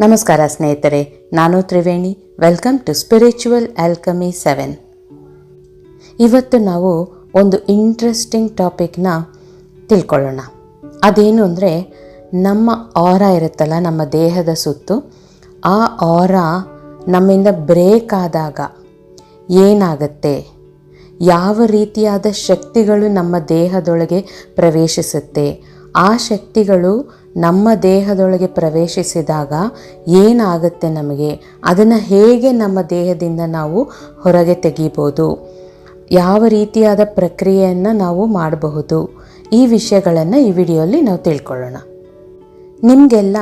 ನಮಸ್ಕಾರ ಸ್ನೇಹಿತರೆ, ನಾನು Triveni. Welcome to spiritual alchemy seven ಇವತ್ತು ನಾವು ಒಂದು ಇಂಟ್ರೆಸ್ಟಿಂಗ್ ಟಾಪಿಕ್ನ ತಿಳ್ಕೊಳ್ಳೋಣ. ಅದೇನು ಅಂದರೆ, ನಮ್ಮ ಆರ ಇರುತ್ತಲ್ಲ, ನಮ್ಮ ದೇಹದ ಸುತ್ತು, ಆ ಆರ ನಮ್ಮಿಂದ ಬ್ರೇಕ್ ಆದಾಗ ಏನಾಗುತ್ತೆ? ಯಾವ ರೀತಿಯಾದ ಶಕ್ತಿಗಳು ನಮ್ಮ ದೇಹದೊಳಗೆ ಪ್ರವೇಶಿಸುತ್ತೆ? ಆ ಶಕ್ತಿಗಳು ನಮ್ಮ ದೇಹದೊಳಗೆ ಪ್ರವೇಶಿಸಿದಾಗ ಏನಾಗುತ್ತೆ ನಮಗೆ? ಅದನ್ನು ಹೇಗೆ ನಮ್ಮ ದೇಹದಿಂದ ನಾವು ಹೊರಗೆ ತೆಗಿಬೋದು? ಯಾವ ರೀತಿಯಾದ ಪ್ರಕ್ರಿಯೆಯನ್ನು ನಾವು ಮಾಡಬಹುದು? ಈ ವಿಷಯಗಳನ್ನು ಈ ವಿಡಿಯೋಲಿ ನಾವು ತಿಳ್ಕೊಳ್ಳೋಣ. ನಿಮಗೆಲ್ಲ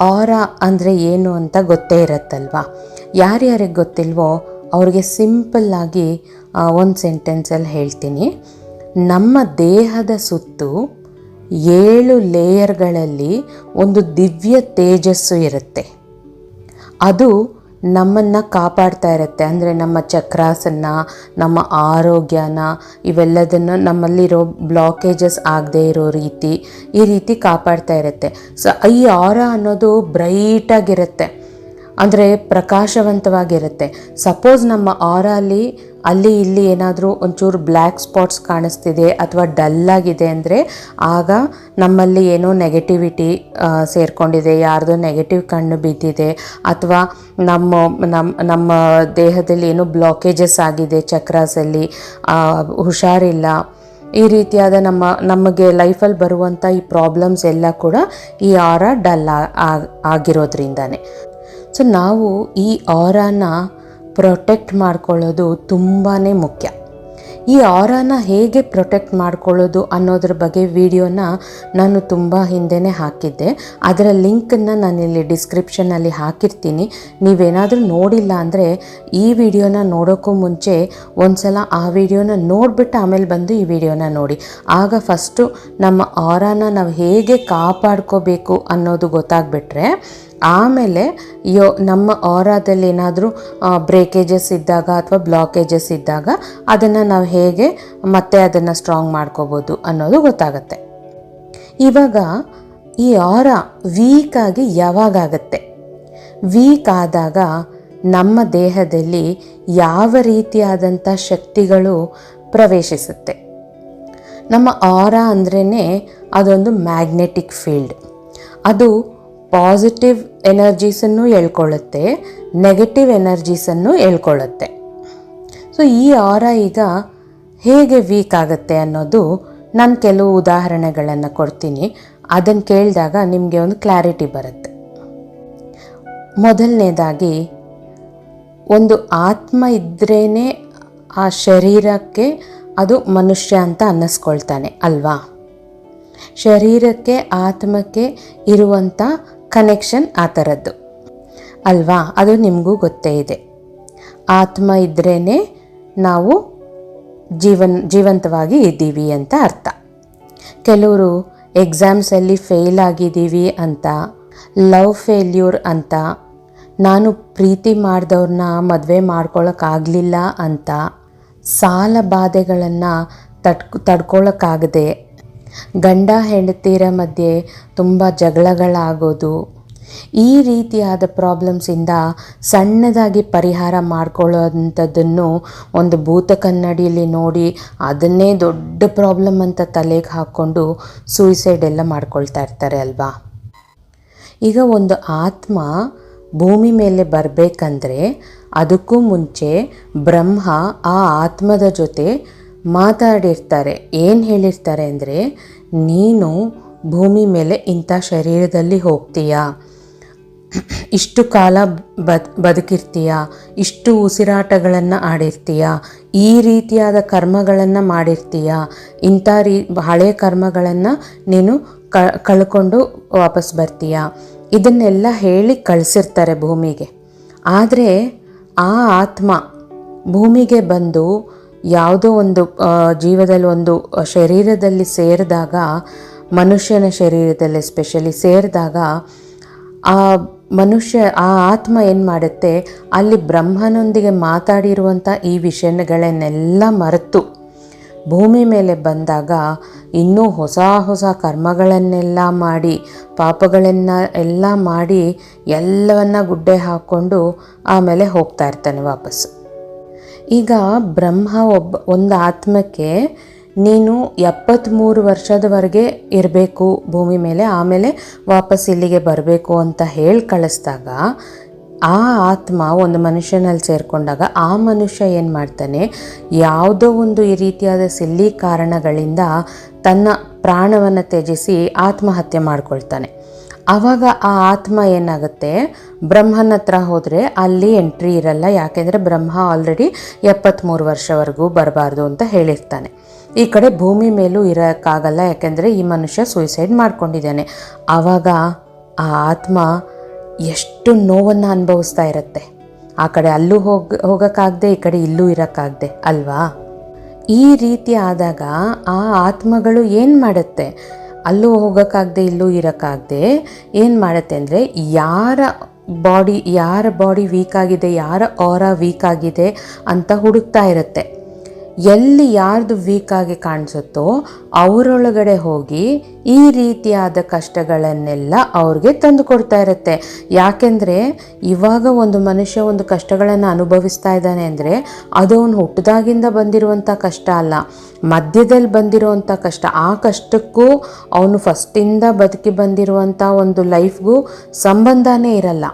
ಆರ ಅಂದರೆ ಏನು ಅಂತ ಗೊತ್ತೇ ಇರುತ್ತಲ್ವಾ? ಯಾರ್ಯಾರಿಗೆ ಗೊತ್ತಿಲ್ವೋ ಅವ್ರಿಗೆ ಸಿಂಪಲ್ಲಾಗಿ ಒಂದು ಸೆಂಟೆನ್ಸಲ್ಲಿ ಹೇಳ್ತೀನಿ. ನಮ್ಮ ದೇಹದ ಸುತ್ತು ಏಳು ಲೇಯರ್ಗಳಲ್ಲಿ ಒಂದು ದಿವ್ಯ ತೇಜಸ್ಸು ಇರುತ್ತೆ. ಅದು ನಮ್ಮನ್ನು ಕಾಪಾಡ್ತಾ ಇರುತ್ತೆ. ಅಂದರೆ ನಮ್ಮ ಚಕ್ರಾಸನ್ನ, ನಮ್ಮ ಆರೋಗ್ಯನ, ಇವೆಲ್ಲದನ್ನು ನಮ್ಮಲ್ಲಿರೋ ಬ್ಲಾಕೇಜಸ್ ಆಗದೆ ಇರೋ ರೀತಿ ಈ ರೀತಿ ಕಾಪಾಡ್ತಾ ಇರುತ್ತೆ. ಸೊ, ಈ ಆರ ಅನ್ನೋದು ಬ್ರೈಟಾಗಿರುತ್ತೆ. ಅಂದರೆ ಪ್ರಕಾಶವಂತವಾಗಿರುತ್ತೆ. ಸಪೋಸ್ ನಮ್ಮ ಆರಲ್ಲಿ ಅಲ್ಲಿ ಇಲ್ಲಿ ಏನಾದರೂ ಒಂಚೂರು ಬ್ಲ್ಯಾಕ್ ಸ್ಪಾಟ್ಸ್ ಕಾಣಿಸ್ತಿದೆ ಅಥವಾ ಡಲ್ಲಾಗಿದೆ ಅಂದರೆ ಆಗ ನಮ್ಮಲ್ಲಿ ಏನೋ ನೆಗೆಟಿವಿಟಿ ಸೇರಿಕೊಂಡಿದೆ, ಯಾರ್ದೋ ನೆಗೆಟಿವ್ ಕಣ್ಣು ಬಿದ್ದಿದೆ ಅಥವಾ ನಮ್ಮ ನಮ್ಮ ನಮ್ಮ ದೇಹದಲ್ಲಿ ಏನೋ ಬ್ಲಾಕೇಜಸ್ ಆಗಿದೆ ಚಕ್ರಾಸಲ್ಲಿ ಹುಷಾರಿಲ್ಲ. ಈ ರೀತಿಯಾದ ನಮ್ಮ, ನಮಗೆ ಲೈಫಲ್ಲಿ ಬರುವಂಥ ಈ ಪ್ರಾಬ್ಲಮ್ಸ್ ಎಲ್ಲ ಕೂಡ ಈ ಆರ ಡಲ್ ಆಗಿರೋದ್ರಿಂದನೇ. ಸೊ ನಾವು ಈ ಆರಾನ ಪ್ರೊಟೆಕ್ಟ್ ಮಾಡ್ಕೊಳ್ಳೋದು ತುಂಬಾ ಮುಖ್ಯ. ಈ ಆರಾನ ಹೇಗೆ ಪ್ರೊಟೆಕ್ಟ್ ಮಾಡ್ಕೊಳ್ಳೋದು ಅನ್ನೋದ್ರ ಬಗ್ಗೆ ವಿಡಿಯೋನ ನಾನು ತುಂಬ ಹಿಂದೆನೇ ಹಾಕಿದ್ದೆ. ಅದರ ಲಿಂಕನ್ನು ನಾನಿಲ್ಲಿ ಡಿಸ್ಕ್ರಿಪ್ಷನಲ್ಲಿ ಹಾಕಿರ್ತೀನಿ. ನೀವೇನಾದರೂ ನೋಡಿಲ್ಲ ಅಂದರೆ ಈ ವಿಡಿಯೋನ ನೋಡೋಕ್ಕೂ ಮುಂಚೆ ಒಂದು ಸಲ ಆ ವಿಡಿಯೋನ ನೋಡಿಬಿಟ್ಟು ಆಮೇಲೆ ಬಂದು ಈ ವಿಡಿಯೋನ ನೋಡಿ. ಆಗ ಫಸ್ಟು ನಮ್ಮ ಆರಾನ ನಾವು ಹೇಗೆ ಕಾಪಾಡ್ಕೋಬೇಕು ಅನ್ನೋದು ಗೊತ್ತಾಗ್ಬಿಟ್ರೆ ಆಮೇಲೆ ಯೋ ನಮ್ಮ ಆರಾದಲ್ಲಿ ಏನಾದರೂ ಬ್ರೇಕೇಜಸ್ ಇದ್ದಾಗ ಅಥವಾ ಬ್ಲಾಕೇಜಸ್ ಇದ್ದಾಗ ಅದನ್ನು ನಾವು ಹೇಗೆ ಮತ್ತೆ ಅದನ್ನು ಸ್ಟ್ರಾಂಗ್ ಮಾಡ್ಕೋಬೋದು ಅನ್ನೋದು ಗೊತ್ತಾಗುತ್ತೆ. ಇವಾಗ ಈ ಆರ ವೀಕಾಗಿ ಯಾವಾಗಾಗತ್ತೆ ವೀಕ್ ಆದಾಗ ನಮ್ಮ ದೇಹದಲ್ಲಿ ಯಾವ ರೀತಿಯಾದಂಥ ಶಕ್ತಿಗಳು ಪ್ರವೇಶಿಸುತ್ತೆ? ನಮ್ಮ ಆರ ಅಂದ್ರೇ ಅದೊಂದು ಮ್ಯಾಗ್ನೆಟಿಕ್ ಫೀಲ್ಡ್ ಅದು ಪಾಸಿಟಿವ್ ಎನರ್ಜೀಸನ್ನು ಹೇಳ್ಕೊಳ್ಳುತ್ತೆ ನೆಗೆಟಿವ್ ಎನರ್ಜೀಸನ್ನು ಹೇಳ್ಕೊಳ್ಳುತ್ತೆ. ಸೊ ಈ ಆರ ಈಗ ಹೇಗೆ ವೀಕ್ ಆಗುತ್ತೆ ಅನ್ನೋದು ನಾನು ಕೆಲವು ಉದಾಹರಣೆಗಳನ್ನು ಕೊಡ್ತೀನಿ. ಅದನ್ನು ಕೇಳಿದಾಗ ನಿಮಗೆ ಒಂದು ಕ್ಲಾರಿಟಿ ಬರುತ್ತೆ. ಮೊದಲನೇದಾಗಿ, ಒಂದು ಆತ್ಮ ಇದ್ರೇ ಆ ಶರೀರಕ್ಕೆ ಅದು ಮನುಷ್ಯ ಅಂತ ಅನ್ನಿಸ್ಕೊಳ್ತಾನೆ, ಅಲ್ವಾ? ಶರೀರಕ್ಕೆ, ಆತ್ಮಕ್ಕೆ ಇರುವಂಥ ಕನೆಕ್ಷನ್ ಆ ಥರದ್ದು ಅಲ್ವಾ? ಅದು ನಿಮಗೂ ಗೊತ್ತೇ ಇದೆ. ಆತ್ಮ ಇದ್ರೇ ನಾವು ಜೀವನ್, ಜೀವಂತವಾಗಿ ಇದ್ದೀವಿ ಅಂತ ಅರ್ಥ. ಕೆಲವರು ಎಕ್ಸಾಮ್ಸಲ್ಲಿ ಫೇಲ್ ಆಗಿದ್ದೀವಿ ಅಂತ ಲವ್ ಫೇಲ್ಯೂರ್ ಅಂತ, ನಾನು ಪ್ರೀತಿ ಮಾಡಿದವ್ರನ್ನ ಮದುವೆ ಮಾಡ್ಕೊಳ್ಳೋಕ್ಕಾಗಲಿಲ್ಲ ಅಂತ ಸಾಲ ಬಾಧೆಗಳನ್ನು ತಡ್ಕೊ ತಡ್ಕೊಳ್ಳೋಕ್ಕಾಗದೆ ಗಂಡ ಹೆಂಡತಿರ ಮಧ್ಯೆ ತುಂಬ ಜಗಳಗಳಾಗೋದು. ಈ ರೀತಿಯಾದ ಪ್ರಾಬ್ಲಮ್ಸಿಂದ ಸಣ್ಣದಾಗಿ ಪರಿಹಾರ ಮಾಡ್ಕೊಳ್ಳೋವಂಥದ್ದನ್ನು ಒಂದು ಭೂತ ಕನ್ನಡಿಯಲ್ಲಿ ನೋಡಿ ಅದನ್ನೇ ದೊಡ್ಡ ಪ್ರಾಬ್ಲಮ್ ಅಂತ ತಲೆಗೆ ಹಾಕ್ಕೊಂಡು ಸೂಯಿಸೈಡ್ ಎಲ್ಲ ಮಾಡ್ಕೊಳ್ತಾ ಇರ್ತಾರೆ ಅಲ್ವಾ? ಈಗ ಒಂದು ಆತ್ಮ ಭೂಮಿ ಮೇಲೆ ಬರಬೇಕಂದ್ರೆ ಅದಕ್ಕೂ ಮುಂಚೆ ಬ್ರಹ್ಮ ಆ ಆತ್ಮದ ಜೊತೆ ಮಾತಾಡಿರ್ತಾರೆ. ಏನು ಹೇಳಿರ್ತಾರೆ ಅಂದರೆ, ನೀನು ಭೂಮಿ ಮೇಲೆ ಇಂಥ ಶರೀರದಲ್ಲಿ ಹೋಗ್ತೀಯಾ? ಇಷ್ಟು ಕಾಲ ಬದ್, ಬದುಕಿರ್ತೀಯ? ಇಷ್ಟು ಉಸಿರಾಟಗಳನ್ನು ಆಡಿರ್ತೀಯ? ಈ ರೀತಿಯಾದ ಕರ್ಮಗಳನ್ನು ಮಾಡಿರ್ತೀಯ? ಇಂಥ ರೀ ಹಳೆಯ ಕರ್ಮಗಳನ್ನು ನೀನು ಕಳ್ಕೊಂಡು ವಾಪಸ್ ಬರ್ತೀಯ? ಇದನ್ನೆಲ್ಲ ಹೇಳಿ ಕಳಿಸಿರ್ತಾರೆ ಭೂಮಿಗೆ. ಆದರೆ ಆ ಆತ್ಮ ಭೂಮಿಗೆ ಬಂದು ಯಾವುದೋ ಒಂದು ಜೀವದಲ್ಲಿ ಒಂದು ಶರೀರದಲ್ಲಿ ಸೇರಿದಾಗ, ಮನುಷ್ಯನ ಶರೀರದಲ್ಲಿ ಎಸ್ಪೆಷಲಿ ಸೇರಿದಾಗ, ಆ ಮನುಷ್ಯ, ಆ ಆತ್ಮ ಏನು ಮಾಡುತ್ತೆ? ಅಲ್ಲಿ ಬ್ರಹ್ಮನೊಂದಿಗೆ ಮಾತಾಡಿರುವಂಥ ಈ ವಿಷಯಗಳನ್ನೆಲ್ಲ ಮರೆತು, ಭೂಮಿ ಮೇಲೆ ಬಂದಾಗ ಇನ್ನೂ ಹೊಸ ಹೊಸ ಕರ್ಮಗಳನ್ನೆಲ್ಲ ಮಾಡಿ, ಪಾಪಗಳನ್ನು ಎಲ್ಲ ಮಾಡಿ, ಎಲ್ಲವನ್ನ ಗುಡ್ಡೆ ಹಾಕ್ಕೊಂಡು ಆಮೇಲೆ ಹೋಗ್ತಾ ಇರ್ತಾನೆ ವಾಪಸ್ಸು. ಈಗ ಬ್ರಹ್ಮ ಒಬ್ಬ, ಒಂದು ಆತ್ಮಕ್ಕೆ ನೀನು ಎಪ್ಪತ್ತ್ಮೂರು ವರ್ಷದವರೆಗೆ ಇರಬೇಕು ಭೂಮಿ ಮೇಲೆ, ಆಮೇಲೆ ವಾಪಸ್ ಇಲ್ಲಿಗೆ ಬರಬೇಕು ಅಂತ ಹೇಳಿ ಕಳಿಸ್ದಾಗ, ಆ ಆತ್ಮ ಒಂದು ಮನುಷ್ಯನಲ್ಲಿ ಸೇರಿಕೊಂಡಾಗ ಆ ಮನುಷ್ಯ ಏನು ಮಾಡ್ತಾನೆ, ಯಾವುದೋ ಒಂದು ಈ ರೀತಿಯಾದ ಸಿಲ್ಲಿ ಕಾರಣಗಳಿಂದ ತನ್ನ ಪ್ರಾಣವನ್ನು ತ್ಯಜಿಸಿ ಆತ್ಮಹತ್ಯೆ ಮಾಡ್ಕೊಳ್ತಾನೆ. ಆವಾಗ ಆ ಆತ್ಮ ಏನಾಗುತ್ತೆ? ಬ್ರಹ್ಮನ ಹತ್ರ ಹೋದರೆ ಅಲ್ಲಿ ಎಂಟ್ರಿ ಇರಲ್ಲ. ಯಾಕೆಂದರೆ ಬ್ರಹ್ಮ ಆಲ್ರೆಡಿ ಎಪ್ಪತ್ತ್ಮೂರು ವರ್ಷವರೆಗೂ ಬರಬಾರ್ದು ಅಂತ ಹೇಳಿರ್ತಾನೆ. ಈ ಕಡೆ ಭೂಮಿ ಮೇಲೂ ಇರೋಕ್ಕಾಗಲ್ಲ. ಯಾಕೆಂದರೆ ಈ ಮನುಷ್ಯ ಸೂಸೈಡ್ ಮಾಡ್ಕೊಂಡಿದ್ದಾನೆ. ಆವಾಗ ಆ ಆತ್ಮ ಎಷ್ಟು ನೋವನ್ನು ಅನುಭವಿಸ್ತಾ ಇರುತ್ತೆ. ಆ ಕಡೆ ಅಲ್ಲೂ ಹೋಗಿ, ಹೋಗೋಕ್ಕಾಗದೆ, ಈ ಕಡೆ ಇಲ್ಲೂ ಇರೋಕ್ಕಾಗದೆ ಅಲ್ವಾ? ಈ ರೀತಿ ಆದಾಗ ಆ ಆತ್ಮಗಳು ಏನು ಮಾಡುತ್ತೆ? ಅಲ್ಲೂ ಹೋಗೋಕ್ಕಾಗದೆ, ಇಲ್ಲೂ ಇರೋಕ್ಕಾಗದೆ ಏನು ಮಾಡುತ್ತೆ ಅಂದರೆ ಯಾರ ಬಾಡಿ ಯಾರ ಬಾಡಿ ವೀಕ್ ಆಗಿದೆ, ಯಾರ ಆರ ವೀಕ್ ಆಗಿದೆ ಅಂತ ಹುಡುಕ್ತಾ ಇರುತ್ತೆ. ಎಲ್ಲಿ ಯಾರ್ದು ವೀಕ್ ಆಗಿ ಕಾಣಿಸುತ್ತೋ ಅವರೊಳಗಡೆ ಹೋಗಿ ಈ ರೀತಿಯಾದ ಕಷ್ಟಗಳನ್ನೆಲ್ಲ ಅವ್ರಿಗೆ ತಂದು ಕೊಡ್ತಾ ಇರುತ್ತೆ. ಯಾಕೆಂದರೆ ಇವಾಗ ಒಂದು ಮನುಷ್ಯ ಒಂದು ಕಷ್ಟಗಳನ್ನು ಅನುಭವಿಸ್ತಾ ಇದ್ದಾನೆ ಅಂದರೆ ಅದು ಅವನು ಹುಟ್ಟದಾಗಿಂದ ಬಂದಿರುವಂಥ ಕಷ್ಟ ಅಲ್ಲ. ಮಧ್ಯದಲ್ಲಿ ಬಂದಿರುವಂಥ ಕಷ್ಟ, ಆ ಕಷ್ಟಕ್ಕೂ ಅವನು ಫಸ್ಟಿಂದ ಬದುಕಿ ಬಂದಿರುವಂಥ ಒಂದು ಲೈಫ್ಗೂ ಸಂಬಂಧನೇ ಇರಲ್ಲ.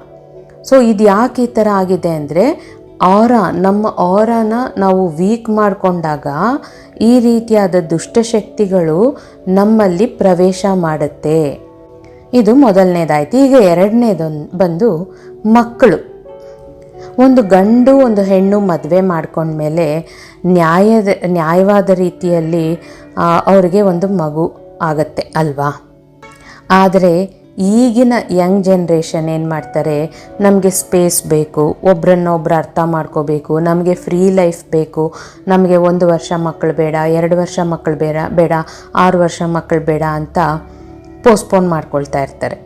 ಸೊ ಇದು ಯಾಕೆ ಈ ಥರ ಆಗಿದೆ ಅಂದರೆ ಆರ ನಮ್ಮ ಆರಾನ ನಾವು ವೀಕ್ ಮಾಡಿಕೊಂಡಾಗ ಈ ರೀತಿಯಾದ ದುಷ್ಟಶಕ್ತಿಗಳು ನಮ್ಮಲ್ಲಿ ಪ್ರವೇಶ ಮಾಡುತ್ತೆ. ಇದು ಮೊದಲನೇದಾಯ್ತು. ಈಗ ಎರಡನೇದೊಂದು ಬಂದು ಮಕ್ಕಳು. ಒಂದು ಗಂಡು, ಒಂದು ಹೆಣ್ಣು ಮದುವೆ ಮಾಡ್ಕೊಂಡ್ಮೇಲೆ ನ್ಯಾಯದ, ನ್ಯಾಯವಾದ ರೀತಿಯಲ್ಲಿ ಅವರಿಗೆ ಅವ್ರಿಗೆ ಒಂದು ಮಗು ಆಗತ್ತೆ ಅಲ್ವಾ? ಆದರೆ ಈಗಿನ ಯಂಗ್ ಜನ್ರೇಷನ್ ಏನು ಮಾಡ್ತಾರೆ? ನಮಗೆ ಸ್ಪೇಸ್ ಬೇಕು, ಒಬ್ರನ್ನೊಬ್ರು ಅರ್ಥ ಮಾಡ್ಕೋಬೇಕು, ನಮಗೆ ಫ್ರೀ ಲೈಫ್ ಬೇಕು. ನಮಗೆ ಒಂದು ವರ್ಷ ಮಕ್ಕಳು ಬೇಡ, ಎರಡು ವರ್ಷ ಮಕ್ಕಳು ಬೇಡ ಬೇಡ, ಆರು ವರ್ಷ ಮಕ್ಕಳು ಬೇಡ ಅಂತ ಪೋಸ್ಟ್ಪೋನ್ ಮಾಡ್ಕೊಳ್ತಾ ಇರ್ತಾರೆ.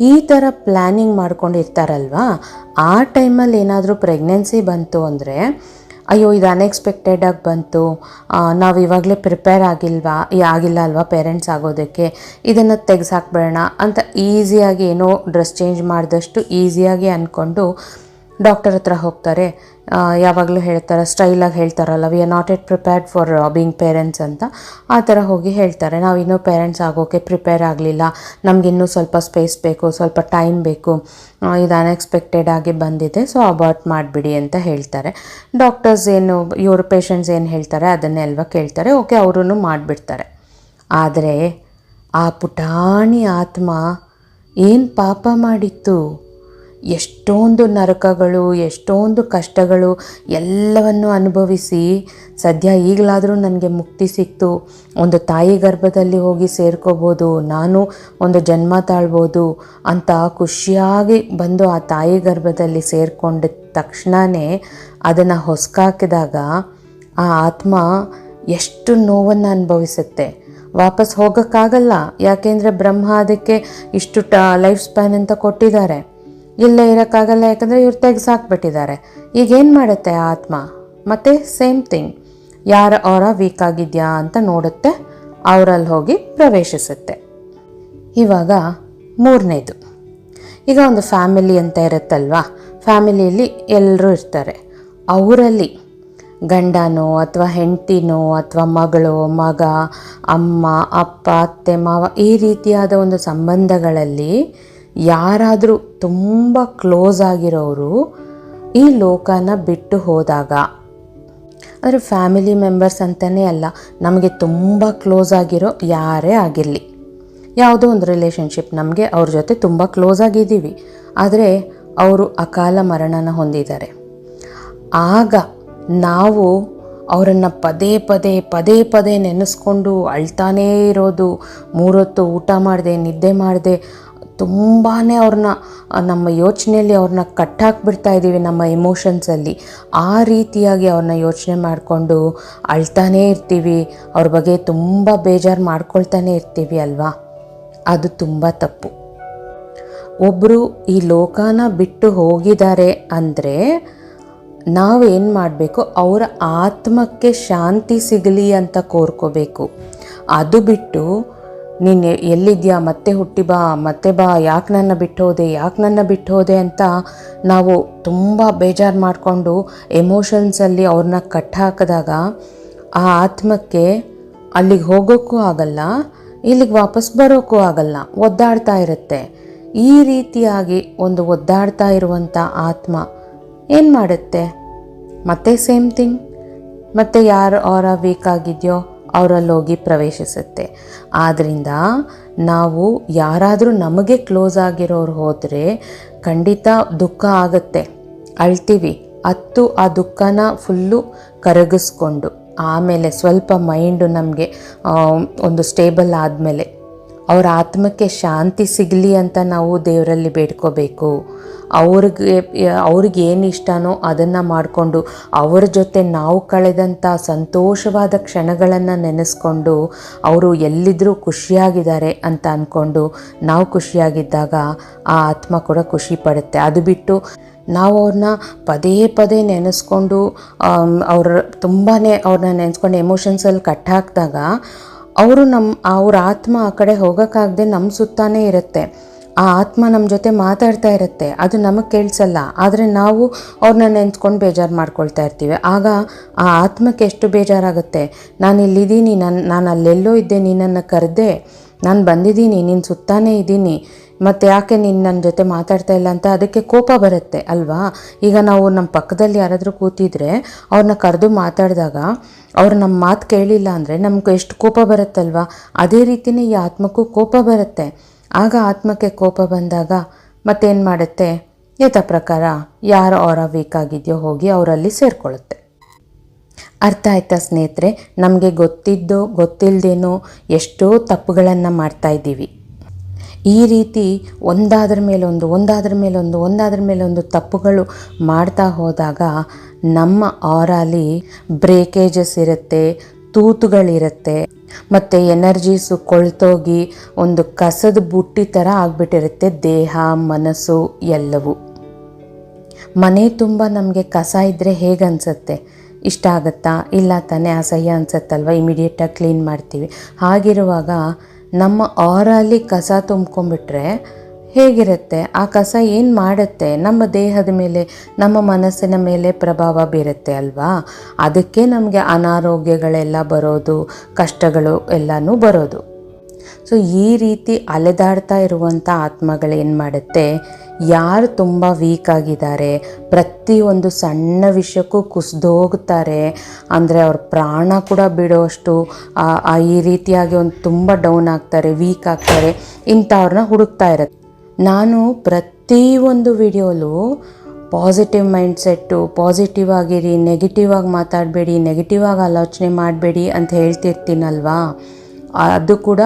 ಈ ಥರ ಪ್ಲ್ಯಾನಿಂಗ್ ಮಾಡ್ಕೊಂಡಿರ್ತಾರಲ್ವ? ಆ ಟೈಮಲ್ಲಿ ಏನಾದರೂ ಪ್ರೆಗ್ನೆನ್ಸಿ ಬಂತು ಅಂದರೆ ಅಯ್ಯೋ, ಇದು ಅನ್ಎಕ್ಸ್ಪೆಕ್ಟೆಡಾಗಿ ಬಂತು. ನಾವು ಇವಾಗಲೇ ಪ್ರಿಪೇರ್ ಆಗಿಲ್ವಾ? ಆಗಿಲ್ಲ ಅಲ್ವಾ ಪೇರೆಂಟ್ಸ್ ಆಗೋದಕ್ಕೆ? ಇದನ್ನು ತೆಗೆಸಾಕ್ಬಿಡೋಣ ಅಂತ ಈಸಿಯಾಗಿ ಏನೋ ಡ್ರೆಸ್ ಚೇಂಜ್ ಮಾಡಿದಷ್ಟು ಈಸಿಯಾಗಿ ಅಂದ್ಕೊಂಡು ಡಾಕ್ಟರ್ ಹತ್ರ ಹೋಗ್ತಾರೆ. ಯಾವಾಗಲೂ ಹೇಳ್ತಾರೆ ಸ್ಟೈಲಾಗಿ ಹೇಳ್ತಾರಲ್ಲ we are not yet prepared for being parents ಅಂತ. ಆ ಥರ ಹೋಗಿ ಹೇಳ್ತಾರೆ. ನಾವು ಇನ್ನೂ ಪೇರೆಂಟ್ಸ್ ಆಗೋಕ್ಕೆ ಪ್ರಿಪೇರ್ ಆಗಲಿಲ್ಲ. ನಮಗಿನ್ನೂ ಸ್ವಲ್ಪ ಸ್ಪೇಸ್ ಬೇಕು, ಸ್ವಲ್ಪ ಟೈಮ್ ಬೇಕು. ಇದು ಅನ್ಎಕ್ಸ್ಪೆಕ್ಟೆಡ್ ಆಗಿ ಬಂದಿದೆ ಸೊ ಅಬಾರ್ಟ್ ಮಾಡಿಬಿಡಿ ಅಂತ ಹೇಳ್ತಾರೆ. ಡಾಕ್ಟರ್ಸ್ ಏನು, ಇವರು ಪೇಷಂಟ್ಸ್ ಏನು ಹೇಳ್ತಾರೆ, ಅದನ್ನೇ ಅಲ್ವಾ ಕೇಳ್ತಾರೆ. ಓಕೆ ಅವರು ಮಾಡಿಬಿಡ್ತಾರೆ. ಆದರೆ, ಆ ಪುಟಾಣಿ ಆತ್ಮ ಏನು ಪಾಪ ಮಾಡಿತ್ತು? ಎಷ್ಟೊಂದು ನರಕಗಳು, ಎಷ್ಟೊಂದು ಕಷ್ಟಗಳು ಎಲ್ಲವನ್ನು ಅನುಭವಿಸಿ ಸದ್ಯ ಈಗಲಾದರೂ ನನಗೆ ಮುಕ್ತಿ ಸಿಕ್ತು. ಒಂದು ತಾಯಿ ಗರ್ಭದಲ್ಲಿ ಹೋಗಿ ಸೇರ್ಕೋಬೋದು, ನಾನು ಒಂದು ಜನ್ಮ ತಾಳ್ಬೋದು ಅಂತ ಖುಷಿಯಾಗಿ ಬಂದು ಆ ತಾಯಿ ಗರ್ಭದಲ್ಲಿ ಸೇರಿಕೊಂಡ ತಕ್ಷಣವೇ ಅದನ್ನು ಹೊಸ್ಕಾಕಿದಾಗ ಆ ಆತ್ಮ ಎಷ್ಟು ನೋವನ್ನು ಅನುಭವಿಸುತ್ತೆ. ವಾಪಸ್ ಹೋಗೋಕ್ಕಾಗಲ್ಲ, ಯಾಕೆಂದರೆ ಬ್ರಹ್ಮ ಅದಕ್ಕೆ ಇಷ್ಟು ಟ, ಲೈಫ್ ಸ್ಪ್ಯಾನ್ ಅಂತ ಕೊಟ್ಟಿದ್ದಾರೆ. ಇಲ್ಲೇ ಇರೋಕ್ಕಾಗಲ್ಲ, ಯಾಕಂದರೆ ಇವ್ರು ತೆಗೆಸಾಕ್ಬಿಟ್ಟಿದ್ದಾರೆ. ಈಗ ಏನು ಮಾಡುತ್ತೆ ಆತ್ಮ? ಮತ್ತು ಸೇಮ್ ಥಿಂಗ್ ಯಾರ ಅವರ ವೀಕ್ ಆಗಿದೆಯಾ ಅಂತ ನೋಡುತ್ತೆ ಅವರಲ್ಲಿ ಹೋಗಿ ಪ್ರವೇಶಿಸುತ್ತೆ. ಇವಾಗ ಮೂರನೇದು. ಈಗ ಒಂದು ಫ್ಯಾಮಿಲಿ ಅಂತ ಇರುತ್ತಲ್ವಾ? ಫ್ಯಾಮಿಲಿಯಲ್ಲಿ ಎಲ್ಲರೂ ಇರ್ತಾರೆ. ಅವರಲ್ಲಿ ಗಂಡನೋ ಅಥವಾ ಹೆಂಡತಿನೋ ಅಥವಾ ಮಗಳು, ಮಗ, ಅಮ್ಮ, ಅಪ್ಪ, ಅತ್ತೆ, ಮಾವ ಈ ರೀತಿಯಾದ ಒಂದು ಸಂಬಂಧಗಳಲ್ಲಿ ಯಾರಾದರೂ ತುಂಬ ಕ್ಲೋಸ್ ಆಗಿರೋರು ಈ ಲೋಕನ ಬಿಟ್ಟು ಹೋದಾಗ. ಅಂದರೆ ಫ್ಯಾಮಿಲಿ ಮೆಂಬರ್ಸ್ ಅಂತಲೇ ಅಲ್ಲ, ನಮಗೆ ತುಂಬ ಕ್ಲೋಸ್ ಆಗಿರೋ ಯಾರೇ ಆಗಿರಲಿ. ಯಾವುದೋ ಒಂದು ರಿಲೇಷನ್ಶಿಪ್ ನಮಗೆ ಅವ್ರ ಜೊತೆ ತುಂಬ ಕ್ಲೋಸ್ ಆಗಿದ್ದೀವಿ. ಆದರೆ ಅವರು ಅಕಾಲ ಮರಣನ ಹೊಂದಿದ್ದಾರೆ. ಆಗ ನಾವು ಅವರನ್ನು ಪದೇ ಪದೇ ಪದೇ ಪದೇ ನೆನೆಸ್ಕೊಂಡು ಅಳ್ತಾನೇ ಇರೋದು. ಮೂರೊತ್ತು ಊಟ ಮಾಡಿದೆ, ನಿದ್ದೆ ಮಾಡಿದೆ ತುಂಬಾ ಅವ್ರನ್ನ ನಮ್ಮ ಯೋಚನೆಯಲ್ಲಿ ಅವ್ರನ್ನ ಕಟ್ಟಾಕ್ಬಿಡ್ತಾ ಇದ್ದೀವಿ ನಮ್ಮ ಎಮೋಷನ್ಸಲ್ಲಿ ಆ ರೀತಿಯಾಗಿ ಅವ್ರನ್ನ ಯೋಚನೆ ಮಾಡಿಕೊಂಡು ಅಳ್ತಾನೇ ಇರ್ತೀವಿ. ಅವ್ರ ಬಗ್ಗೆ ತುಂಬ ಬೇಜಾರು ಮಾಡ್ಕೊಳ್ತಾನೆ ಇರ್ತೀವಿ ಅಲ್ವಾ? ಅದು ತುಂಬ ತಪ್ಪು. ಒಬ್ಬರು ಈ ಲೋಕನ ಬಿಟ್ಟು ಹೋಗಿದ್ದಾರೆ ಅಂದರೆ ನಾವು ಏನು ಮಾಡಬೇಕು? ಅವರ ಆತ್ಮಕ್ಕೆ ಶಾಂತಿ ಸಿಗಲಿ ಅಂತ ಕೋರ್ಕೋಬೇಕು. ಅದು ಬಿಟ್ಟು ನೀನು ಎಲ್ಲಿದ್ಯಾ? ಮತ್ತೆ ಹುಟ್ಟಿ ಬಾ, ಮತ್ತೆ ಬಾ. ಯಾಕೆ ನನ್ನ ಬಿಟ್ಟು ಹೋದೆ ಯಾಕೆ ನನ್ನ ಬಿಟ್ಟು ಹೋದೆ ಅಂತ ನಾವು ತುಂಬ ಬೇಜಾರು ಮಾಡಿಕೊಂಡು ಎಮೋಷನ್ಸಲ್ಲಿ ಅವ್ರನ್ನ ಕಟ್ ಹಾಕಿದಾಗ ಆ ಆತ್ಮಕ್ಕೆ ಅಲ್ಲಿಗೆ ಹೋಗೋಕ್ಕೂ ಆಗಲ್ಲ, ಇಲ್ಲಿಗೆ ವಾಪಸ್ ಬರೋಕ್ಕೂ ಆಗಲ್ಲ. ಒದ್ದಾಡ್ತಾ ಇರುತ್ತೆ. ಈ ರೀತಿಯಾಗಿ ಒಂದು ಒದ್ದಾಡ್ತಾ ಇರುವಂಥ ಆತ್ಮ ಏನು ಮಾಡುತ್ತೆ? ಮತ್ತೆ ಸೇಮ್ ಥಿಂಗ್ ಮತ್ತು ಯಾರು ಅವರ ವೀಕ್ ಆಗಿದೆಯೋ ಅವರಲ್ಲಿ ಹೋಗಿ ಪ್ರವೇಶಿಸುತ್ತೆ. ಆದ್ದರಿಂದ ನಾವು ಯಾರಾದರೂ ನಮಗೆ ಕ್ಲೋಸ್ ಆಗಿರೋರು ಹೋದರೆ ಖಂಡಿತ ದುಃಖ ಆಗುತ್ತೆ. ಅಳ್ತೀವಿ. ಅತ್ತು ಆ ದುಃಖನ ಫುಲ್ಲು ಕರಗಿಸ್ಕೊಂಡು, ಆಮೇಲೆ ಸ್ವಲ್ಪ ಮೈಂಡು ನಮಗೆ ಒಂದು ಸ್ಟೇಬಲ್ ಆದಮೇಲೆ ಅವ್ರ ಆತ್ಮಕ್ಕೆ ಶಾಂತಿ ಸಿಗಲಿ ಅಂತ ನಾವು ದೇವರಲ್ಲಿ ಬೇಡ್ಕೋಬೇಕು. ಅವ್ರಿಗೆ ಅವ್ರಿಗೆ ಏನು ಇಷ್ಟನೋ ಅದನ್ನು ಮಾಡಿಕೊಂಡು ಅವರ ಜೊತೆ ನಾವು ಕಳೆದಂಥ ಸಂತೋಷವಾದ ಕ್ಷಣಗಳನ್ನು ನೆನೆಸ್ಕೊಂಡು ಅವರು ಎಲ್ಲಿದ್ದರೂ ಖುಷಿಯಾಗಿದ್ದಾರೆ ಅಂತ ಅಂದ್ಕೊಂಡು ನಾವು ಖುಷಿಯಾಗಿದ್ದಾಗ ಆ ಆತ್ಮ ಕೂಡ ಖುಷಿ ಪಡುತ್ತೆ. ಅದು ಬಿಟ್ಟು ನಾವು ಅವ್ರನ್ನ ಪದೇ ಪದೇ ನೆನೆಸ್ಕೊಂಡು ಅವ್ರ ತುಂಬಾ ಅವ್ರನ್ನ ನೆನೆಸ್ಕೊಂಡು ಎಮೋಷನ್ಸಲ್ಲಿ ಕಟ್ ಹಾಕಿದಾಗ ಅವರು ನಮ್ಮ ಅವ್ರ ಆತ್ಮ ಆ ಕಡೆ ಹೋಗೋಕ್ಕಾಗದೆ ನಮ್ಮ ಸುತ್ತಾನೇ ಇರುತ್ತೆ. ಆ ಆತ್ಮ ನಮ್ಮ ಜೊತೆ ಮಾತಾಡ್ತಾ ಇರುತ್ತೆ. ಅದು ನಮಗೆ ಕೇಳಿಸಲ್ಲ. ಆದರೆ ನಾವು ಅವ್ರನ್ನ ನೆನೆಸ್ಕೊಂಡು ಬೇಜಾರು ಮಾಡ್ಕೊಳ್ತಾ ಇರ್ತೀವಿ. ಆಗ ಆ ಆತ್ಮಕ್ಕೆ ಎಷ್ಟು ಬೇಜಾರಾಗುತ್ತೆ? ನಾನು ಇಲ್ಲಿದ್ದೀನಿ, ನಾನು ನಾನು ಅಲ್ಲೆಲ್ಲೋ ಇದ್ದೆ, ನೀನನ್ನು ಕರೆದೆ, ನಾನು ಬಂದಿದ್ದೀನಿ ನಿನ್ನ ಸುತ್ತಾನೇ ಇದ್ದೀನಿ. ಮತ್ತು ಯಾಕೆ ನೀನು ನನ್ನ ಜೊತೆ ಮಾತಾಡ್ತಾ ಇಲ್ಲ ಅಂತ ಅದಕ್ಕೆ ಕೋಪ ಬರುತ್ತೆ, ಅಲ್ವಾ? ಈಗ ನಾವು ನಮ್ಮ ಪಕ್ಕದಲ್ಲಿ ಯಾರಾದರೂ ಕೂತಿದ್ರೆ ಅವ್ರನ್ನ ಕರೆದು ಮಾತಾಡಿದಾಗ ಅವ್ರು ನಮ್ಮ ಮಾತು ಕೇಳಿಲ್ಲ ಅಂದರೆ ನಮ್ಗೆ ಎಷ್ಟು ಕೋಪ ಬರುತ್ತಲ್ವಾ? ಅದೇ ರೀತಿಯೇ ಈ ಆತ್ಮಕ್ಕೂ ಕೋಪ ಬರುತ್ತೆ. ಆಗ ಆತ್ಮಕ್ಕೆ ಕೋಪ ಬಂದಾಗ ಮತ್ತೇನು ಮಾಡುತ್ತೆ? ಯಥ ಪ್ರಕಾರ ಯಾರು ಅವರ ವೀಕ್ ಆಗಿದೆಯೋ ಹೋಗಿ ಅವರಲ್ಲಿ ಸೇರಿಕೊಳ್ಳುತ್ತೆ. ಅರ್ಥ ಆಯ್ತಾ ಸ್ನೇಹಿತರೆ? ನಮಗೆ ಗೊತ್ತಿದ್ದೋ ಗೊತ್ತಿಲ್ಲದೇನೋ ಎಷ್ಟೋ ತಪ್ಪುಗಳನ್ನು ಮಾಡ್ತಾ ಇದ್ದೀವಿ. ಈ ರೀತಿ ಒಂದಾದ್ರ ಮೇಲೊಂದು ಒಂದಾದ್ರ ಮೇಲೊಂದು ಒಂದಾದ್ರ ಮೇಲೊಂದು ತಪ್ಪುಗಳು ಮಾಡ್ತಾ ಹೋದಾಗ ನಮ್ಮ ಆರಲ್ಲಿ ಬ್ರೇಕೇಜಸ್ ಇರುತ್ತೆ, ತೂತುಗಳಿರುತ್ತೆ, ಮತ್ತು ಎನರ್ಜೀಸು ಕೊಳ್ತೋಗಿ ಒಂದು ಕಸದ ಬುಟ್ಟಿ ಥರ ಆಗಿಬಿಟ್ಟಿರುತ್ತೆ ದೇಹ, ಮನಸ್ಸು ಎಲ್ಲವೂ. ಮನೆ ತುಂಬ ನಮಗೆ ಕಸ ಇದ್ದರೆ ಹೇಗನ್ಸುತ್ತೆ ಇಷ್ಟ ಆಗುತ್ತಾ? ಇಲ್ಲ ತಾನೇ ಅಸಹ್ಯ ಅನ್ಸತ್ತಲ್ವ? ಇಮಿಡಿಯೇಟಾಗಿ ಕ್ಲೀನ್ ಮಾಡ್ತೀವಿ. ಹಾಗಿರುವಾಗ ನಮ್ಮ ಆರಲ್ಲಿ ಕಸ ತುಂಬ್ಕೊಂಡ್ಬಿಟ್ರೆ ಹೇಗಿರುತ್ತೆ? ಆ ಕಸ ಏನು ಮಾಡುತ್ತೆ? ನಮ್ಮ ದೇಹದ ಮೇಲೆ, ನಮ್ಮ ಮನಸ್ಸಿನ ಮೇಲೆ ಪ್ರಭಾವ ಬೀರುತ್ತೆ ಅಲ್ವಾ? ಅದಕ್ಕೆ ನಮಗೆ ಅನಾರೋಗ್ಯಗಳೆಲ್ಲ ಬರೋದು, ಕಷ್ಟಗಳು ಎಲ್ಲನೂ ಬರೋದು. ಸೊ ಈ ರೀತಿ ಅಲೆದಾಡ್ತಾ ಇರುವಂಥ ಆತ್ಮಗಳೇನು ಮಾಡುತ್ತೆ? ಯಾರು ತುಂಬ ವೀಕ್ ಆಗಿದ್ದಾರೆ, ಪ್ರತಿಯೊಂದು ಸಣ್ಣ ವಿಷಯಕ್ಕೂ ಕುಸಿದೋಗ್ತಾರೆ. ಅಂದರೆ ಅವ್ರ ಪ್ರಾಣ ಕೂಡ ಬಿಡೋಷ್ಟು ಈ ರೀತಿಯಾಗಿ ಒಂದು ತುಂಬ ಡೌನ್ ಆಗ್ತಾರೆ ವೀಕ್ ಆಗ್ತಾರೆ, ಇಂಥವ್ರನ್ನ ಹುಡುಕ್ತಾ ಇರುತ್ತೆ. ನಾನು ಪ್ರತಿಯೊಂದು ವಿಡಿಯೋಲು ಪಾಸಿಟಿವ್ ಮೈಂಡ್ಸೆಟ್ಟು ಪಾಸಿಟಿವ್ ಆಗಿರಿ ನೆಗೆಟಿವ್ ಆಗಿ ಮಾತಾಡಬೇಡಿ ನೆಗೆಟಿವ್ ಆಗಿ ಆಲೋಚನೆ ಮಾಡಬೇಡಿ ಅಂತ ಹೇಳ್ತಿರ್ತೀನಲ್ವಾ? ಅದು ಕೂಡ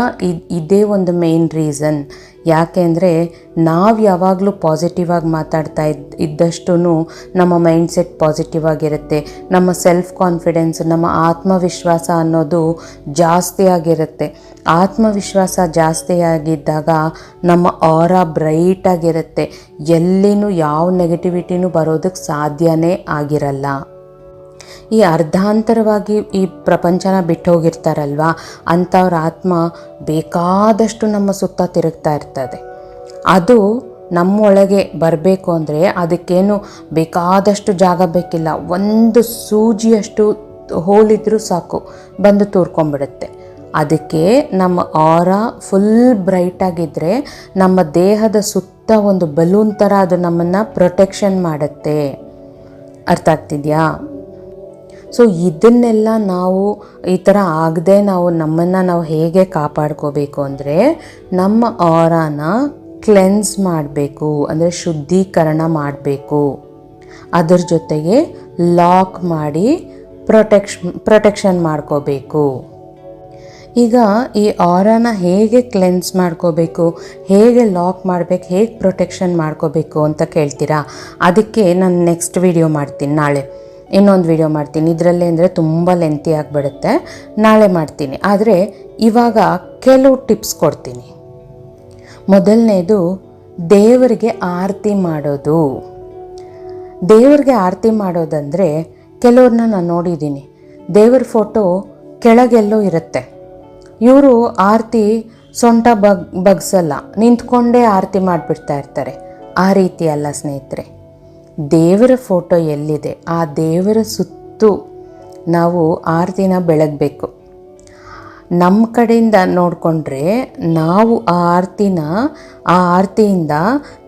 ಇದೇ ಒಂದು ಮೇನ್ ರೀಸನ್ ಯಾಕೆಂದರೆ ನಾವು ಯಾವಾಗಲೂ ಪಾಸಿಟಿವ್ ಆಗಿ ಮಾತಾಡ್ತಾ ಇದ್ದ ಇದ್ದಷ್ಟು ನಮ್ಮ ಮೈಂಡ್ಸೆಟ್ ಪಾಸಿಟಿವ್ ಆಗಿರುತ್ತೆ. ನಮ್ಮ ಸೆಲ್ಫ್ ಕಾನ್ಫಿಡೆನ್ಸ್ ನಮ್ಮ ಆತ್ಮವಿಶ್ವಾಸ ಅನ್ನೋದು ಜಾಸ್ತಿ ಆಗಿರುತ್ತೆ. ಆತ್ಮವಿಶ್ವಾಸ ಜಾಸ್ತಿ ಆಗಿದ್ದಾಗ ನಮ್ಮ ಆರ ಬ್ರೈಟ್ ಆಗಿರುತ್ತೆ. ಎಲ್ಲಿನೂ ಯಾವ ನೆಗೆಟಿವಿಟಿನೂ ಬರೋದಕ್ಕೆ ಸಾಧ್ಯನೇ ಆಗಿರಲ್ಲ. ಈ ಅರ್ಧಾಂತರವಾಗಿ ಈ ಪ್ರಪಂಚನ ಬಿಟ್ಟು ಹೋಗಿರ್ತಾರಲ್ವ ಅಂಥವ್ರ ಆತ್ಮ ಬೇಕಾದಷ್ಟು ನಮ್ಮ ಸುತ್ತ ತಿರುಗ್ತಾ ಇರ್ತದೆ. ಅದು ನಮ್ಮೊಳಗೆ ಬರಬೇಕು ಅಂದರೆ ಅದಕ್ಕೇನು ಬೇಕಾದಷ್ಟು ಜಾಗ ಬೇಕಿಲ್ಲ. ಒಂದು ಸೂಜಿಯಷ್ಟು ಹೋಲಿದ್ರೂ ಸಾಕು, ಬಂದು ತೂರ್ಕೊಂಡ್ಬಿಡುತ್ತೆ. ಅದಕ್ಕೆ ನಮ್ಮ ಆರ ಫುಲ್ ಬ್ರೈಟಾಗಿದ್ದರೆ ನಮ್ಮ ದೇಹದ ಸುತ್ತ ಒಂದು ಬಲೂನ್ ಥರ ಅದು ನಮ್ಮನ್ನು ಪ್ರೊಟೆಕ್ಷನ್ ಮಾಡುತ್ತೆ. ಅರ್ಥ ಆಗ್ತಿದೆಯಾ? ಸೊ ಇದನ್ನೆಲ್ಲ ನಾವು ಈ ಥರ ಆಗದೆ ನಾವು ನಮ್ಮನ್ನು ನಾವು ಹೇಗೆ ಕಾಪಾಡ್ಕೋಬೇಕು ಅಂದರೆ ನಮ್ಮ ಆರಾನ ಕ್ಲೆನ್ಸ್ ಮಾಡಬೇಕು, ಅಂದರೆ ಶುದ್ಧೀಕರಣ ಮಾಡಬೇಕು. ಅದರ ಜೊತೆಗೆ ಲಾಕ್ ಮಾಡಿ ಪ್ರೊಟೆಕ್ಷ ಪ್ರೊಟೆಕ್ಷನ್ ಮಾಡ್ಕೋಬೇಕು. ಈಗ ಈ ಆರಾನ ಹೇಗೆ ಕ್ಲೆನ್ಸ್ ಮಾಡ್ಕೋಬೇಕು, ಹೇಗೆ ಲಾಕ್ ಮಾಡಬೇಕು, ಹೇಗೆ ಪ್ರೊಟೆಕ್ಷನ್ ಮಾಡ್ಕೋಬೇಕು ಅಂತ ಕೇಳ್ತೀರಾ? ಅದಕ್ಕೆ ನಾನು ನೆಕ್ಸ್ಟ್ ವಿಡಿಯೋ ಮಾಡ್ತೀನಿ ನಾಳೆ. ಇನ್ನೊಂದು ವಿಡಿಯೋ ಮಾಡ್ತೀನಿ. ಇದರಲ್ಲೇ ಅಂದರೆ ತುಂಬ ಲೆಂತಿ ಆಗಿಬಿಡುತ್ತೆ. ನಾಳೆ ಮಾಡ್ತೀನಿ. ಆದರೆ ಇವಾಗ ಕೆಲವು ಟಿಪ್ಸ್ ಕೊಡ್ತೀನಿ. ಮೊದಲನೇದು ದೇವರಿಗೆ ಆರತಿ ಮಾಡೋದು. ದೇವರಿಗೆ ಆರತಿ ಮಾಡೋದಂದರೆ ಕೆಲವ್ರನ್ನ ನಾನು ನೋಡಿದ್ದೀನಿ. ದೇವ್ರ ಫೋಟೋ ಕೆಳಗೆಲ್ಲೋ ಇರುತ್ತೆ. ಇವರು ಆರತಿ ಸೊಂಟ ಬಗ್, ಬಗ್ಸಲ್ಲ. ನಿಂತ್ಕೊಂಡೇ ಆರತಿ ಮಾಡಿಬಿಡ್ತಾ ಇರ್ತಾರೆ. ಆ ರೀತಿ ಅಲ್ಲ ಸ್ನೇಹಿತರೆ. ದೇವರ ಫೋಟೋ ಎಲ್ಲಿದೆ? ಆ ದೇವರ ಸುತ್ತು ನಾವು ಆರತಿನ ಬೆಳಗಬೇಕು. ನಮ್ಮ ಕಡೆಯಿಂದ ನೋಡಿಕೊಂಡ್ರೆ ನಾವು ಆ ಆರತಿನ, ಆ ಆರತಿಯಿಂದ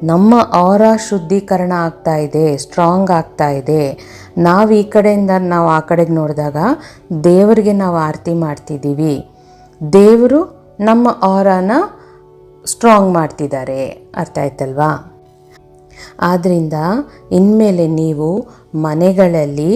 ನಮ್ಮ ಆರ ಶುದ್ಧೀಕರಣ ಆಗ್ತಾ ಇದೆ ಸ್ಟ್ರಾಂಗ್ ಆಗ್ತಾ ಇದೆ. ನಾವು ಈ ಕಡೆಯಿಂದ, ನಾವು ಆ ಕಡೆಗೆ ನೋಡಿದಾಗ ದೇವರಿಗೆ ನಾವು ಆರತಿ ಮಾಡ್ತಿದ್ದೀವಿ ದೇವರು ನಮ್ಮ ಆರಾನ ಸ್ಟ್ರಾಂಗ್ ಮಾಡ್ತಿದ್ದಾರೆ. ಅರ್ಥ ಆಯ್ತಲ್ವಾ? ಆದ್ದರಿಂದ ಇನ್ಮೇಲೆ ನೀವು ಮನೆಗಳಲ್ಲಿ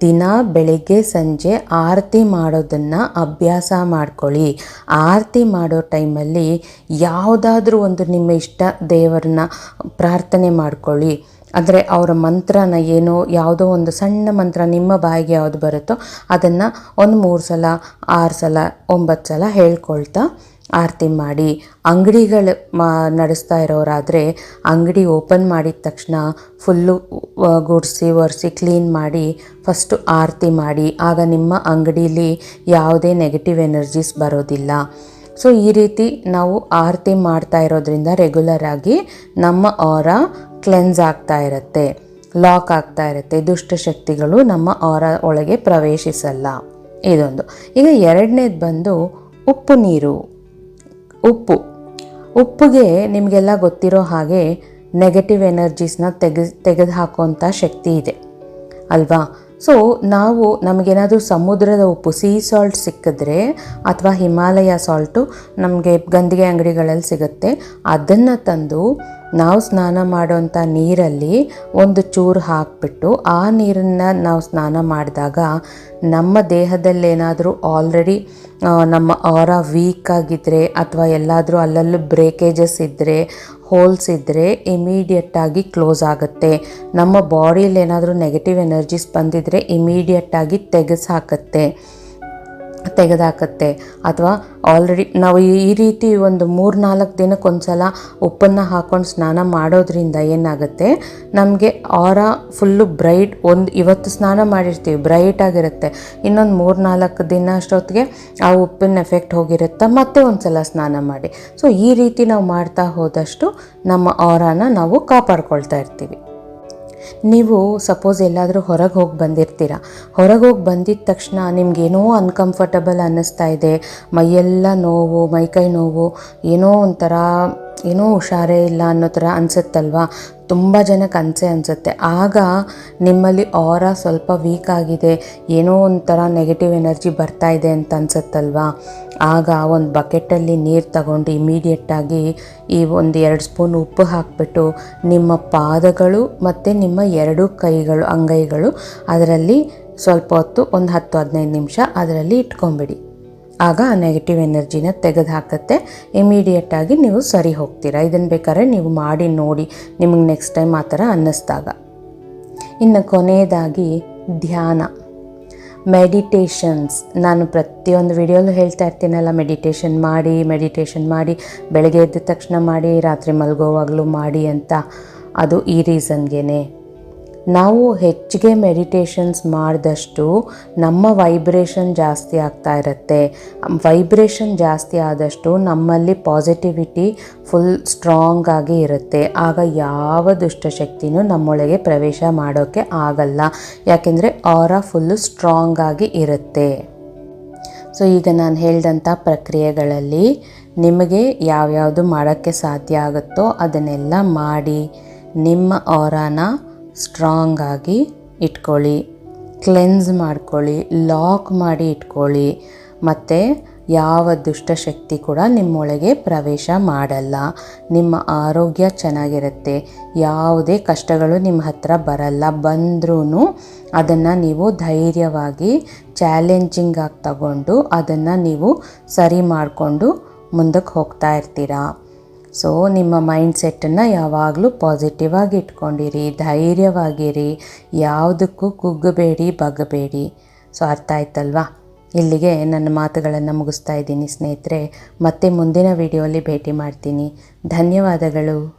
ದಿನ ಬೆಳಗ್ಗೆ ಸಂಜೆ ಆರತಿ ಮಾಡೋದನ್ನು ಅಭ್ಯಾಸ ಮಾಡ್ಕೊಳ್ಳಿ. ಆರತಿ ಮಾಡೋ ಟೈಮಲ್ಲಿ ಯಾವುದಾದ್ರೂ ಒಂದು ನಿಮ್ಮ ಇಷ್ಟ ದೇವರನ್ನ ಪ್ರಾರ್ಥನೆ ಮಾಡ್ಕೊಳ್ಳಿ. ಅಂದರೆ ಅವರ ಮಂತ್ರನ ಏನೋ ಯಾವುದೋ ಒಂದು ಸಣ್ಣ ಮಂತ್ರ ನಿಮ್ಮ ಬಾಯಿಗೆ ಯಾವುದು ಬರುತ್ತೋ ಅದನ್ನು ಒಂದು ಮೂರು ಸಲ, ಆರು ಸಲ, ಒಂಬತ್ತು ಸಲ ಹೇಳ್ಕೊಳ್ತಾ ಆರತಿ ಮಾಡಿ ಅಂಗಡಿಗಳು ಮಾ, ನಡೆಸ್ತಾ ಇರೋರಾದರೆ ಅಂಗಡಿ ಓಪನ್ ಮಾಡಿದ ತಕ್ಷಣ ಫುಲ್ಲು ಗುಡಿಸಿ, ಒರೆಸಿ, ಕ್ಲೀನ್ ಮಾಡಿ ಫಸ್ಟು ಆರತಿ ಮಾಡಿ. ಆಗ ನಿಮ್ಮ ಅಂಗಡೀಲಿ ಯಾವುದೇ ನೆಗೆಟಿವ್ ಎನರ್ಜೀಸ್ ಬರೋದಿಲ್ಲ. ಸೊ ಈ ರೀತಿ ನಾವು ಆರತಿ ಮಾಡ್ತಾ ಇರೋದ್ರಿಂದ ರೆಗ್ಯುಲರ್ ಆಗಿ ನಮ್ಮ ಆರ ಕ್ಲೆನ್ಸ್ ಆಗ್ತಾ ಇರುತ್ತೆ. ಲಾಕ್ ಆಗ್ತಾ ಇರುತ್ತೆ. ದುಷ್ಟಶಕ್ತಿಗಳು ನಮ್ಮ ಆರ ಒಳಗೆ ಪ್ರವೇಶಿಸಲ್ಲ. ಇದೊಂದು. ಈಗ ಎರಡನೇದು ಬಂದು ಉಪ್ಪು ನೀರು. ಉಪ್ಪು. ಉಪ್ಪಿಗೆ ನಿಮಗೆಲ್ಲ ಗೊತ್ತಿರೋ ಹಾಗೆ ನೆಗೆಟಿವ್ ಎನರ್ಜೀಸ್ನ ತೆಗೆ ತೆಗೆದು ಹಾಕೋವಂಥ ಶಕ್ತಿ ಇದೆ. ಅಲ್ವಾ? ಸೊ ನಾವು ನಮಗೇನಾದರೂ ಸಮುದ್ರದ ಉಪ್ಪು ಸೀ ಸಾಲ್ಟ್ ಸಿಕ್ಕಿದ್ರೆ ಅಥವಾ ಹಿಮಾಲಯ ಸಾಲ್ಟು ನಮಗೆ ಗಂದಿಗೆ ಅಂಗಡಿಗಳಲ್ಲಿ ಸಿಗುತ್ತೆ, ಅದನ್ನು ತಂದು ನಾವು ಸ್ನಾನ ಮಾಡೋಂಥ ನೀರಲ್ಲಿ ಒಂದು ಚೂರು ಹಾಕಿಬಿಟ್ಟು ಆ ನೀರನ್ನು ನಾವು ಸ್ನಾನ ಮಾಡಿದಾಗ ನಮ್ಮ ದೇಹದಲ್ಲೇನಾದರೂ ಆಲ್ರೆಡಿ ನಮ್ಮ ಆರ ವೀಕ್ ಆಗಿದ್ದರೆ ಅಥವಾ ಎಲ್ಲಾದರೂ ಅಲ್ಲಲ್ಲೂ ಬ್ರೇಕೇಜಸ್ ಇದ್ದರೆ ಹೋಲ್ಸ್ ಇದ್ದರೆ ಇಮಿಡಿಯೇಟಾಗಿ ಕ್ಲೋಸ್ ಆಗುತ್ತೆ. ನಮ್ಮ ಬಾಡಿಯಲ್ಲಿ ಏನಾದರೂ ನೆಗೆಟಿವ್ ಎನರ್ಜೀಸ್ ಬಂದಿದ್ದರೆ ಇಮಿಡಿಯೇಟಾಗಿ ತೆಗೆದು ಹಾಕತ್ತೆ ತೆಗೆದಾಕತ್ತೆ. ಅಥವಾ ಆಲ್ರೆಡಿ ನಾವು ಈ ರೀತಿ ಒಂದು ಮೂರು ನಾಲ್ಕು ದಿನಕ್ಕೊಂದ್ಸಲ ಉಪ್ಪನ್ನು ಹಾಕ್ಕೊಂಡು ಸ್ನಾನ ಮಾಡೋದ್ರಿಂದ ಏನಾಗುತ್ತೆ? ನಮಗೆ ಆರ ಫುಲ್ಲು ಬ್ರೈಟ್ ಒಂದು, ಇವತ್ತು ಸ್ನಾನ ಮಾಡಿರ್ತೀವಿ ಬ್ರೈಟ್ ಆಗಿರುತ್ತೆ. ಇನ್ನೊಂದು ಮೂರು ನಾಲ್ಕು ದಿನ ಅಷ್ಟೊತ್ತಿಗೆ ಆ ಉಪ್ಪಿನ ಎಫೆಕ್ಟ್ ಹೋಗಿರುತ್ತೆ, ಮತ್ತೆ ಒಂದು ಸಲ ಸ್ನಾನ ಮಾಡಿ. ಸೊ ಈ ರೀತಿ ನಾವು ಮಾಡ್ತಾ ಹೋದಷ್ಟು ನಮ್ಮ ಆರಾನ ನಾವು ಕಾಪಾಡ್ಕೊಳ್ತಾ ಇರ್ತೀವಿ. ನೀವು ಸಪೋಸ್ ಎಲ್ಲಾದರೂ ಹೊರಗೆ ಹೋಗಿ ಬಂದಿರ್ತೀರ. ಹೊರಗೆ ಹೋಗಿ ಬಂದಿದ ತಕ್ಷಣ ನಿಮಗೇನೋ ಅನ್ಕಂಫರ್ಟಬಲ್ ಅನ್ನಿಸ್ತಾ ಇದೆ. ಮೈಯೆಲ್ಲ ನೋವು ಮೈಕೈ ನೋವು, ಏನೋ ಒಂಥರ, ಏನೋ ಹುಷಾರೇ ಇಲ್ಲ ಅನ್ನೋ ಥರ ಅನಿಸುತ್ತಲ್ವಾ? ತುಂಬ ಜನಕ್ಕೆ ಅನಿಸೆ ಅನಿಸುತ್ತೆ. ಆಗ ನಿಮ್ಮಲ್ಲಿ ಆರ ಸ್ವಲ್ಪ ವೀಕ್ ಆಗಿದೆ. ಏನೋ ಒಂಥರ ನೆಗೆಟಿವ್ ಎನರ್ಜಿ ಬರ್ತಾ ಇದೆ ಅಂತ ಅನ್ಸುತ್ತಲ್ವಾ? ಆಗ ಒಂದು ಬಕೆಟಲ್ಲಿ ನೀರು ತಗೊಂಡು ಇಮಿಡಿಯೇಟಾಗಿ ಈ ಒಂದು ಎರಡು ಸ್ಪೂನ್ ಉಪ್ಪು ಹಾಕಿಬಿಟ್ಟು ನಿಮ್ಮ ಪಾದಗಳು ಮತ್ತು ನಿಮ್ಮ ಎರಡು ಕೈಗಳು, ಅಂಗೈಗಳು ಅದರಲ್ಲಿ ಸ್ವಲ್ಪ ಹೊತ್ತು ಒಂದು ಹತ್ತು ಹದಿನೈದು ನಿಮಿಷ ಅದರಲ್ಲಿ ಇಟ್ಕೊಂಬಿಡಿ. ಆಗ ಆ ನೆಗೆಟಿವ್ ಎನರ್ಜಿನ ತೆಗೆದು ಹಾಕುತ್ತೆ. ಇಮಿಡಿಯೇಟಾಗಿ ನೀವು ಸರಿ ಹೋಗ್ತೀರಾ. ಇದನ್ನು ಬೇಕಾದ್ರೆ ನೀವು ಮಾಡಿ ನೋಡಿ ನಿಮಗೆ ನೆಕ್ಸ್ಟ್ ಟೈಮ್ ಆ ಥರ ಅನ್ನಿಸ್ದಾಗ. ಇನ್ನು ಕೊನೆಯದಾಗಿ ಧ್ಯಾನ. ಮೆಡಿಟೇಷನ್ಸ್. ನಾನು ಪ್ರತಿಯೊಂದು ವಿಡಿಯೋಲ್ಲೂ ಹೇಳ್ತಾ ಇರ್ತೀನಲ್ಲ, ಮೆಡಿಟೇಷನ್ ಮಾಡಿ ಮೆಡಿಟೇಷನ್ ಮಾಡಿ, ಬೆಳಗ್ಗೆ ಎದ್ದ ತಕ್ಷಣ ಮಾಡಿ, ರಾತ್ರಿ ಮಲಗೋವಾಗಲೂ ಮಾಡಿ ಅಂತ. ಅದು ಈ ರೀಸನ್ಗೆ ನಾವು ಹೆಚ್ಚಿಗೆ ಮೆಡಿಟೇಷನ್ಸ್ ಮಾಡಿದಷ್ಟು ನಮ್ಮ ವೈಬ್ರೇಷನ್ ಜಾಸ್ತಿ ಆಗ್ತಾ ಇರುತ್ತೆ. ವೈಬ್ರೇಷನ್ ಜಾಸ್ತಿ ಆದಷ್ಟು ನಮ್ಮಲ್ಲಿ ಪಾಸಿಟಿವಿಟಿ ಫುಲ್ ಸ್ಟ್ರಾಂಗ್ ಆಗಿ ಇರುತ್ತೆ. ಆಗ ಯಾವ ದುಷ್ಟಶಕ್ತಿನೂ ನಮ್ಮೊಳಗೆ ಪ್ರವೇಶ ಮಾಡೋಕ್ಕೆ ಆಗಲ್ಲ. ಯಾಕೆಂದರೆ ಆರ ಫುಲ್ಲು ಸ್ಟ್ರಾಂಗ್ ಆಗಿ ಇರುತ್ತೆ. ಸೊ ಈಗ ನಾನು ಹೇಳಿದಂಥ ಪ್ರಕ್ರಿಯೆಗಳಲ್ಲಿ ನಿಮಗೆ ಯಾವ್ಯಾವುದು ಮಾಡೋಕ್ಕೆ ಸಾಧ್ಯ ಆಗುತ್ತೋ ಅದನ್ನೆಲ್ಲ ಮಾಡಿ ನಿಮ್ಮ ಆರಾನ ಸ್ಟ್ರಾಂಗ್ ಆಗಿ ಇಟ್ಕೊಳ್ಳಿ. ಕ್ಲೆನ್ಸ್ ಮಾಡ್ಕೊಳ್ಳಿ ಲಾಕ್ ಮಾಡಿ ಇಟ್ಕೊಳ್ಳಿ. ಮತ್ತು ಯಾವ ದುಷ್ಟಶಕ್ತಿ ಕೂಡ ನಿಮ್ಮೊಳಗೆ ಪ್ರವೇಶ ಮಾಡಲ್ಲ. ನಿಮ್ಮ ಆರೋಗ್ಯ ಚೆನ್ನಾಗಿರುತ್ತೆ. ಯಾವುದೇ ಕಷ್ಟಗಳು ನಿಮ್ಮ ಹತ್ರ ಬರಲ್ಲ. ಬಂದ್ರೂ ಅದನ್ನು ನೀವು ಧೈರ್ಯವಾಗಿ ಚಾಲೆಂಜಿಂಗ್ ಆಗಿ ತಗೊಂಡು ಅದನ್ನು ನೀವು ಸರಿ ಮಾಡಿಕೊಂಡು ಮುಂದಕ್ಕೆ ಹೋಗ್ತಾ ಇರ್ತೀರಾ? ಸೊ ನಿಮ್ಮ ಮೈಂಡ್ ಸೆಟ್ಟನ್ನು ಯಾವಾಗಲೂ ಪಾಸಿಟಿವ್ ಆಗಿ ಇಟ್ಕೊಂಡಿರಿ, ಧೈರ್ಯವಾಗಿರಿ, ಯಾವುದಕ್ಕೂ ಕುಗ್ಗಬೇಡಿ, ಬಗ್ಗಬೇಡಿ. ಸೊ ಅರ್ಥ ಆಯ್ತಲ್ವಾ? ಇಲ್ಲಿಗೆ ನನ್ನ ಮಾತುಗಳನ್ನು ಮುಗಿಸ್ತಾ ಇದ್ದೀನಿ ಸ್ನೇಹಿತರೆ. ಮತ್ತೆ ಮುಂದಿನ ವಿಡಿಯೋಲಿ ಭೇಟಿ ಮಾಡ್ತೀನಿ. ಧನ್ಯವಾದಗಳು.